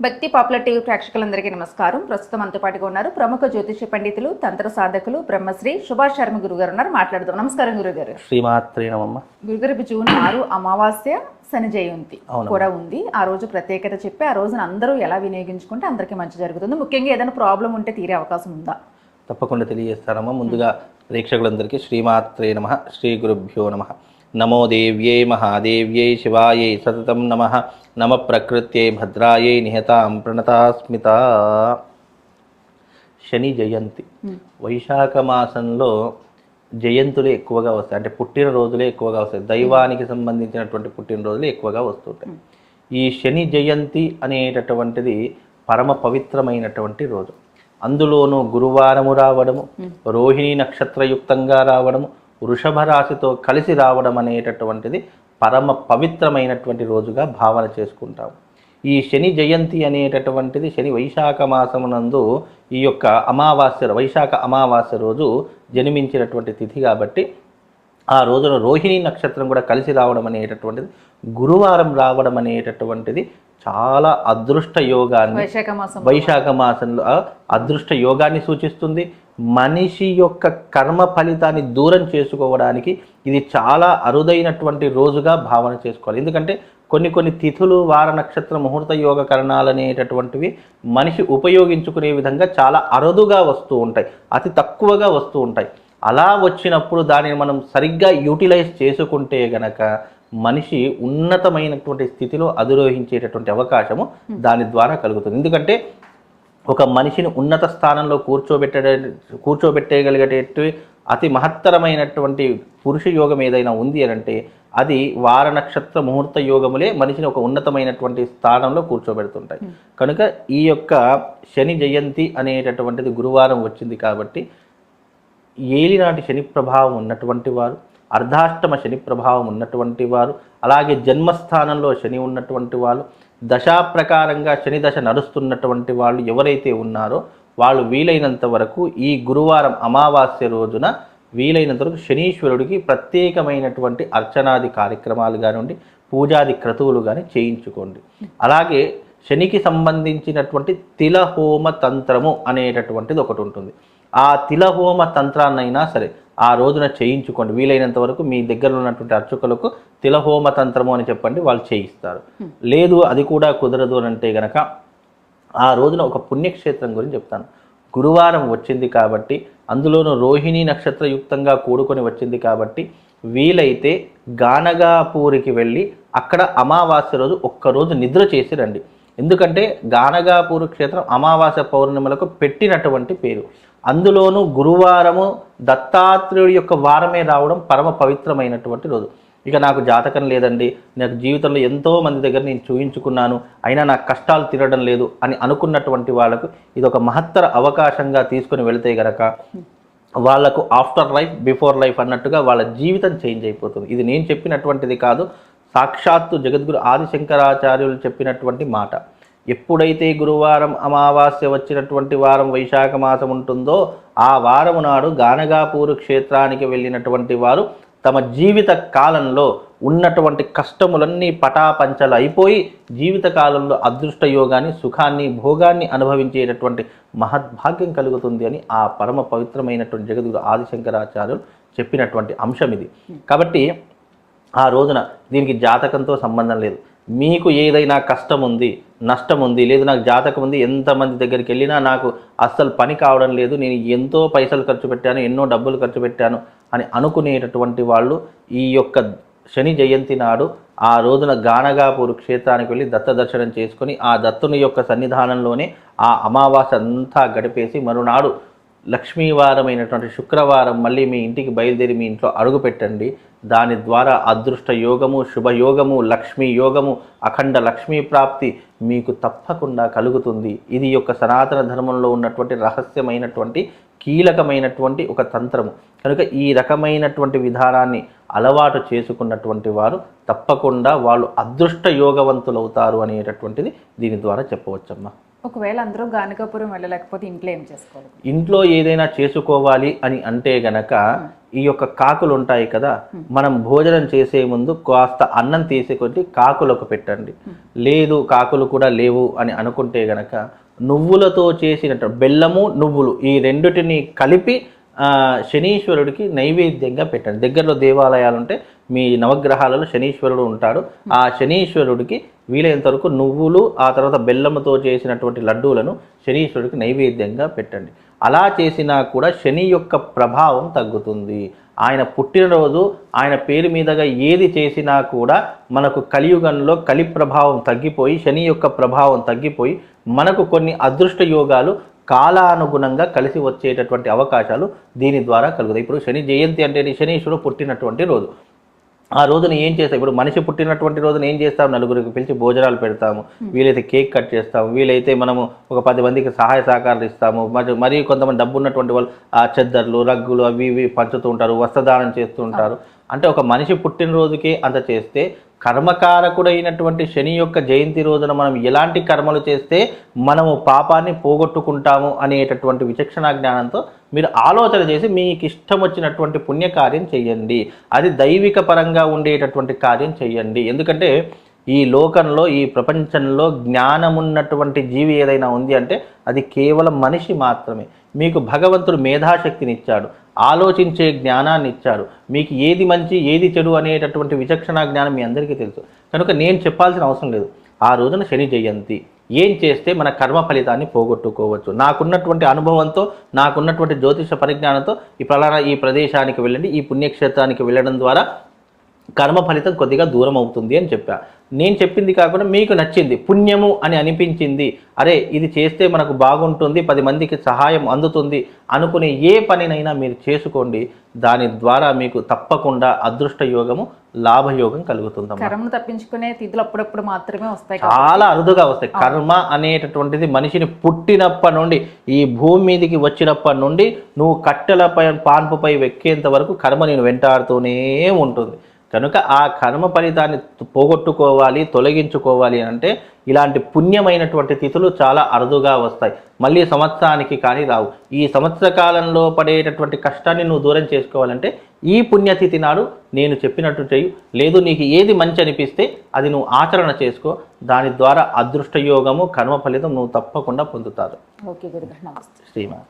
భక్తి popular TV ప్రేక్షకులందరికీ నమస్కారం. ప్రస్తుతం మనతో పాటుగా ఉన్నారు ప్రముఖ జ్యోతిష పండితులు తంత్ర సాధకులు బ్రహ్మశ్రీ సుభాష్ శర్మ గురుగారు ఉన్నారు. మాట్లాడదాం. నమస్కారం గురుగారు. శ్రీమాత్రే నమమ్మ గురుగారు జూన్ ఆరు అమావాస్య శని జయంతి. కూడా ఉంది. ఆ రోజు ప్రత్యేకత చెప్పి ఆ రోజున అందరూ ఎలా వినియోగించుకుంటే అందరికీ మంచి జరుగుతుంది. ముఖ్యంగా ఏదైనా ప్రాబ్లం ఉంటే తీరే అవకాశం ఉందా? తప్పకుండా తెలియజేస్తానమ్మా. ముందుగా ప్రేక్షకులందరికీ శ్రీమాత్రే నమ. శ్రీ గురుభ్యో నమ. నమో దేవ్యే మహాదేవ్యై శివాయై సతతం నమ నమ ప్రకృత్యై భద్రాయై నిహతాం ప్రణతాస్మిత. శని జయంతి. వైశాఖ మాసంలో జయంతులే ఎక్కువగా వస్తాయి. అంటే పుట్టినరోజులే ఎక్కువగా వస్తాయి. దైవానికి సంబంధించినటువంటి పుట్టినరోజులే ఎక్కువగా వస్తుంటాయి. ఈ శని జయంతి అనేటటువంటిది పరమ పవిత్రమైనటువంటి రోజు. అందులోనూ గురువారము రావడము రోహిణి నక్షత్రయుక్తంగా రావడము వృషభ రాశితో కలిసి రావడం అనేటటువంటిది పరమ పవిత్రమైనటువంటి రోజుగా భావన చేసుకుంటాం. ఈ శని జయంతి అనేటటువంటిది శని వైశాఖ మాసమునందు ఈ యొక్క అమావాస్య వైశాఖ అమావాస్య రోజు జన్మించినటువంటి తిథి కాబట్టి ఆ రోజున రోహిణి నక్షత్రం కూడా కలిసి రావడం అనేటటువంటిది గురువారం రావడం అనేటటువంటిది చాలా అదృష్ట యోగాన్ని వైశాఖ మాసం వైశాఖ మాసంలో అదృష్ట యోగాన్ని సూచిస్తుంది. మనిషి యొక్క కర్మ ఫలితాన్ని దూరం చేసుకోవడానికి ఇది చాలా అరుదైనటువంటి రోజుగా భావన చేసుకోవాలి. ఎందుకంటే కొన్ని కొన్ని తిథులు వార నక్షత్ర ముహూర్త యోగ కరణాలు అనేటటువంటివి మనిషి ఉపయోగించుకునే విధంగా చాలా అరుదుగా వస్తూ ఉంటాయి. అతి తక్కువగా వస్తూ ఉంటాయి. అలా వచ్చినప్పుడు దానిని మనం సరిగ్గా యూటిలైజ్ చేసుకుంటే గనక మనిషి ఉన్నతమైనటువంటి స్థితిలో అధిరోహించేటటువంటి అవకాశము దాని ద్వారా కలుగుతుంది. ఎందుకంటే ఒక మనిషిని ఉన్నత స్థానంలో కూర్చోబెట్టే కూర్చోబెట్టగలిగేటట్టు అతి మహత్తరమైనటువంటి పురుష యోగం ఏదైనా ఉంది అని అంటే అది వార నక్షత్ర ముహూర్త యోగములే మనిషిని ఒక ఉన్నతమైనటువంటి స్థానంలో కూర్చోబెడుతుంటాయి. కనుక ఈ యొక్క శని జయంతి అనేటటువంటిది గురువారం వచ్చింది కాబట్టి ఏలినాటి శని ప్రభావం ఉన్నటువంటి వారు అర్ధాష్టమ శని ప్రభావం ఉన్నటువంటి వారు అలాగే జన్మస్థానంలో శని ఉన్నటువంటి వాళ్ళు దశా ప్రకారంగా శని దశ నడుస్తున్నటువంటి వాళ్ళు ఎవరైతే ఉన్నారో వాళ్ళు వీలైనంత వరకు ఈ గురువారం అమావాస్య రోజున వీలైనంత వరకు శనీశ్వరుడికి ప్రత్యేకమైనటువంటి అర్చనాది కార్యక్రమాలు కానివ్వండి పూజాది క్రతువులు కానీ చేయించుకోండి. అలాగే శనికి సంబంధించినటువంటి తిలహోమ తంత్రము అనేటటువంటిది ఒకటి ఉంటుంది. ఆ తిలహోమ తంత్రాన్నైనా సరే ఆ రోజున చేయించుకోండి. వీలైనంత వరకు మీ దగ్గర ఉన్నటువంటి అర్చకులకు తిలహోమ తంత్రము అని చెప్పండి వాళ్ళు చేయిస్తారు. లేదు అది కూడా కుదరదు అని అంటే గనక ఆ రోజున ఒక పుణ్యక్షేత్రం గురించి చెప్తాను. గురువారం వచ్చింది కాబట్టి అందులోనూ రోహిణి నక్షత్రయుక్తంగా కూడుకొని వచ్చింది కాబట్టి వీలైతే గానగాపూరికి వెళ్ళి అక్కడ అమావాస్య రోజు ఒక్కరోజు నిద్ర చేసి రండి. ఎందుకంటే గానగాపూర్ క్షేత్రం అమావాస్య పౌర్ణిమలకు పెట్టినటువంటి పేరు. అందులోనూ గురువారము దత్తాత్రేయుడి యొక్క వారమే రావడం పరమ పవిత్రమైనటువంటి రోజు. ఇక నాకు జాతకం లేదండి. నాకు జీవితంలో ఎంతో మంది దగ్గర నేను చూయించుకున్నాను. అయినా నాకు కష్టాలు తీరడం లేదు అని అనుకున్నటువంటి వాళ్ళకు ఇది ఒక మహత్తర అవకాశంగా తీసుకుని వెళితే గనక వాళ్ళకు ఆఫ్టర్ లైఫ్ బిఫోర్ లైఫ్ అన్నట్టుగా వాళ్ళ జీవితం చేంజ్ అయిపోతుంది. ఇది నేను చెప్పినటువంటిది కాదు. సాక్షాత్తు జగద్గురు ఆదిశంకరాచార్యులు చెప్పినటువంటి మాట. ఎప్పుడైతే గురువారం అమావాస్య వచ్చినటువంటి వారం వైశాఖ మాసం ఉంటుందో ఆ వారము నాడు గానగాపూరు క్షేత్రానికి వెళ్ళినటువంటి వారు తమ జీవిత కాలంలో ఉన్నటువంటి కష్టములన్నీ పటాపంచలు అయిపోయి జీవిత కాలంలో అదృష్ట యోగాన్ని సుఖాన్ని భోగాన్ని అనుభవించేటటువంటి మహద్భాగ్యం కలుగుతుంది అని ఆ పరమ పవిత్రమైనటువంటి జగద్గురు ఆదిశంకరాచార్యులు చెప్పినటువంటి అంశం ఇది. కాబట్టి ఆ రోజున దీనికి జాతకంతో సంబంధం లేదు. మీకు ఏదైనా కష్టం ఉంది నష్టం ఉంది లేదు నాకు జాతకం ఉంది ఎంతమంది దగ్గరికి వెళ్ళినా నాకు అస్సలు పని కావడం లేదు నేను ఎంతో పైసలు ఖర్చు పెట్టాను ఎన్నో డబ్బులు ఖర్చు పెట్టాను అని అనుకునేటటువంటి వాళ్ళు ఈ యొక్క శని జయంతి నాడు ఆ రోజున గానగాపూర్ క్షేత్రానికి వెళ్ళి దత్త దర్శనం చేసుకొని ఆ దత్తుని యొక్క సన్నిధానంలోనే ఆ అమావాస్య అంతా గడిపేసి మరునాడు లక్ష్మీవారమైనటువంటి శుక్రవారం మళ్ళీ మీ ఇంటికి బయలుదేరి మీ ఇంట్లో అడుగు పెట్టండి. దాని ద్వారా అదృష్ట యోగము శుభయోగము లక్ష్మీ యోగము అఖండ లక్ష్మీ ప్రాప్తి మీకు తప్పకుండా కలుగుతుంది. ఇది యొక్క సనాతన ధర్మంలో ఉన్నటువంటి రహస్యమైనటువంటి కీలకమైనటువంటి ఒక తంత్రము. కనుక ఈ రకమైనటువంటి విధానాన్ని అలవాటు చేసుకున్నటువంటి వారు తప్పకుండా వాళ్ళు అదృష్ట యోగవంతులవుతారు అనేటటువంటిది దీని ద్వారా చెప్పవచ్చమ్మా. ఒకవేళ అందరూ గానికాపురం వెళ్ళలేకపోతే ఇంట్లో ఏం చేసుకోవాలి? ఇంట్లో ఏదైనా చేసుకోవాలి అని అంటే గనక ఈ యొక్క కాకులు ఉంటాయి కదా మనం భోజనం చేసే ముందు కాస్త అన్నం తీసుకొచ్చి కాకులకు పెట్టండి. లేదు కాకులు కూడా లేవు అని అనుకుంటే గనక నువ్వులతో చేసినట్టు బెల్లము నువ్వులు ఈ రెండిటిని కలిపి శనీశ్వరుడికి నైవేద్యంగా పెట్టండి. దగ్గరలో దేవాలయాలు ఉంటే మీ నవగ్రహాలలో శనీశ్వరుడు ఉంటాడు. ఆ శనీశ్వరుడికి వీలైనంత వరకు నువ్వులు ఆ తర్వాత బెల్లంతో చేసినటువంటి లడ్డూలను శనీశ్వరుడికి నైవేద్యంగా పెట్టండి. అలా చేసినా కూడా శని యొక్క ప్రభావం తగ్గుతుంది. ఆయన పుట్టినరోజు ఆయన పేరు మీదగా ఏది చేసినా కూడా మనకు కలియుగంలో కలి ప్రభావం తగ్గిపోయి శని యొక్క ప్రభావం తగ్గిపోయి మనకు కొన్ని అదృష్ట యోగాలు కాలానుగుణంగా కలిసి వచ్చేటటువంటి అవకాశాలు దీని ద్వారా కలుగుతాయి. ఇప్పుడు శని జయంతి అంటే శనీశ్వరుడు పుట్టినటువంటి రోజు. ఆ రోజున ఏం చేస్తాం ఇప్పుడు మనిషి పుట్టినటువంటి రోజున ఏం చేస్తాం? నలుగురికి పిలిచి భోజనాలు పెడతాము. వీలైతే కేక్ కట్ చేస్తాము. వీలైతే మనము ఒక పది మందికి సహాయ సహకారాలు ఇస్తాము. మరి మరి కొంతమంది డబ్బు ఉన్నటువంటి వాళ్ళు ఆ చెద్దర్లు రగ్గులు అవి ఇవి పంచుతూ ఉంటారు వస్త్రదానం చేస్తూ ఉంటారు. అంటే ఒక మనిషి పుట్టినరోజుకే అంత చేస్తే కర్మకారకుడైనటువంటి శని యొక్క జయంతి రోజున మనం ఎలాంటి కర్మలు చేస్తే మనము పాపాన్ని పోగొట్టుకుంటాము అనేటటువంటి విచక్షణ జ్ఞానంతో మీరు ఆలోచన చేసి మీకు ఇష్టం వచ్చినటువంటి పుణ్యకార్యం చేయండి. అది దైవిక పరంగా ఉండేటటువంటి కార్యం చేయండి. ఎందుకంటే ఈ లోకంలో ఈ ప్రపంచంలో జ్ఞానమున్నటువంటి జీవి ఏదైనా ఉంది అంటే అది కేవలం మనిషి మాత్రమే. మీకు భగవంతుడు మేధాశక్తిని ఇచ్చాడు ఆలోచించే జ్ఞానాన్ని ఇచ్చారు. మీకు ఏది మంచి ఏది చెడు అనేటటువంటి విచక్షణ జ్ఞానం మీ అందరికీ తెలుసు. కనుక నేను చెప్పాల్సిన అవసరం లేదు. ఆ రోజున శని జయంతి. ఏం చేస్తే మన కర్మ ఫలితాన్ని పోగొట్టుకోవచ్చు? నాకున్నటువంటి అనుభవంతో నాకున్నటువంటి జ్యోతిష పరిజ్ఞానంతో ఈ ఫలానా ఈ ప్రదేశానికి వెళ్ళండి ఈ పుణ్యక్షేత్రానికి వెళ్ళడం ద్వారా కర్మ ఫలితం కొద్దిగా దూరం అవుతుంది అని చెప్పా. నేను చెప్పింది కాకుండా మీకు నచ్చింది పుణ్యము అని అనిపించింది. అరే ఇది చేస్తే మనకు బాగుంటుంది పది మందికి సహాయం అందుతుంది అనుకునే ఏ పనినైనా మీరు చేసుకోండి. దాని ద్వారా మీకు తప్పకుండా అదృష్ట యోగము లాభయోగం కలుగుతుందమ్మా. కర్మను తప్పించుకునే తిథులు అప్పుడప్పుడు మాత్రమే వస్తాయి చాలా అరుదుగా వస్తాయి. కర్మ అనేటటువంటిది మనిషిని పుట్టినప్పటి నుండి ఈ భూమి మీదకి వచ్చినప్పటి నుండి నువ్వు కట్టెలపై పాన్పుపై వెక్కేంత వరకు కర్మ నేను వెంటాడుతూనే ఉంటుంది. కనుక ఆ కర్మ ఫలితాన్ని పోగొట్టుకోవాలి తొలగించుకోవాలి అంటే ఇలాంటి పుణ్యమైనటువంటి తిథులు చాలా అరుదుగా వస్తాయి. మళ్ళీ సంవత్సరానికి కానీ రావు. ఈ సంవత్సర కాలంలో పడేటటువంటి కష్టాన్ని నువ్వు దూరం చేసుకోవాలంటే ఈ పుణ్యతిథి నాడు నేను చెప్పినట్టు చేయు లేదు నీకు ఏది మంచి అనిపిస్తే అది నువ్వు ఆచరణ చేసుకో. దాని ద్వారా అదృష్ట యోగము కర్మ ఫలితం నువ్వు తప్పకుండా పొందుతారు ఓకే శ్రీమాన్